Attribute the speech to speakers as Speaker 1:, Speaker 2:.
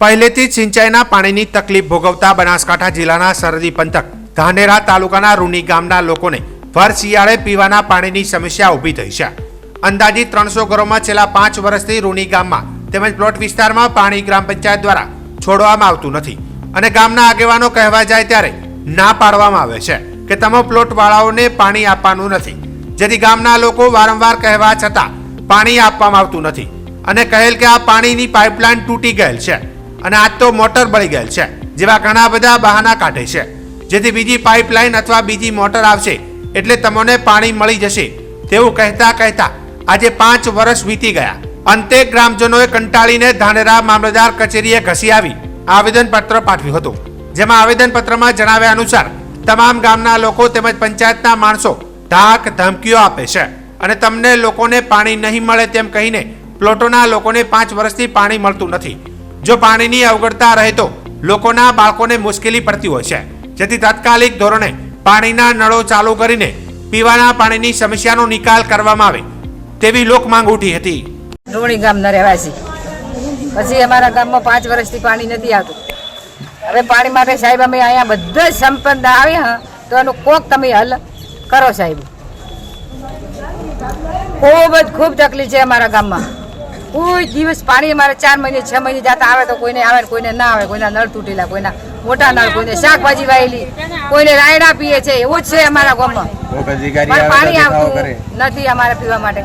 Speaker 1: પહેલેથી જ સિંચાઈના પાણીની તકલીફ ભોગવતા બનાસકાંઠા જિલ્લાના સરહદી પંથક ધાનેરા તાલુકાના રૂની ગામના લોકોને ભર શિયાળે પીવાના પાણીની સમસ્યા ઊભી થઈ છે. અંદાજિત ત્રણસો ઘરોમાં છેલ્લા પાંચ વર્ષથી રૂની ગામમાં તેમજ પ્લોટ વિસ્તારમાં પાણી ગ્રામ પંચાયત દ્વારા છોડવામાં આવતું નથી અને ગામના આગેવાનો કહેવા જાય ત્યારે ના પાડવામાં આવે છે કે તમે પ્લોટ વાળાઓને પાણી આપવાનું નથી. જેથી ગામના લોકો વારંવાર કહેવા છતાં પાણી આપવામાં આવતું નથી અને કહેલ કે આ પાણીની પાઇપલાઇન તૂટી ગયેલ છે. અને આજ તો મોટર બળી ગયેલ છે, જેવા ઘણા બધા બહાના કાઢે છે. જેથી બીજી પાઇપલાઇન અથવા બીજી મોટર આવશે, એટલે તમને પાણી મળી જશે. તેવું કહેતા કહેતા આજે પાંચ વર્ષ વીતી ગયા. અંતે ગ્રામજનોએ કંટાળીને ધાનેરા મામલતદાર કચેરીએ ઘસી આવી, આવેદનપત્ર પાઠવ્યું હતું. જેમાં આવેદનપત્રમાં જણાવ્યા અનુસાર, તમામ ગામના લોકો તેમજ પંચાયતના માણસો ધાક ધમકીઓ આપે છે અને તમને લોકોને પાણી નહીં મળે તેમ કહીને પ્લોટોના લોકોને પાંચ વર્ષથી પાણી મળતું નથી. જો પાણીની અવગડતા રહે તો લોકોના બાળકોને મુશ્કેલી પડતી હોય છે. જેથી તાત્કાલિક ધોરણે પાણીના નળો ચાલુ કરીને પીવાના પાણીની સમસ્યાનો નિકાલ કરવામાં આવે તેવી લોક માંગ ઉઠી હતી.
Speaker 2: રોણી ગામના રહેવાસી. પછી અમારા ગામમાં પાંચ વર્ષથી પાણી નથી આવતું. હવે પાણી માટે સાહેબ, અમે અહીંયા બધા સંપન્ન આવ્યા તો એનું કોક તમે હલ કરો સાહેબ. ખૂબ જ ખૂબ તકલીફ છે અમારા ગામમાં. કોઈ દિવસ પાણી અમારે ચાર મહિને છ મહિને જતા આવે તો કોઈને આવે કોઈને ના આવે કોઈના નળ તૂટેલા કોઈના મોટા નળ કોઈને શાકભાજી વાયેલી કોઈને રાયડા પીએ છે એવું જ છે અમારા ગામમાં. પાણી આવતું નથી અમારે પીવા માટે.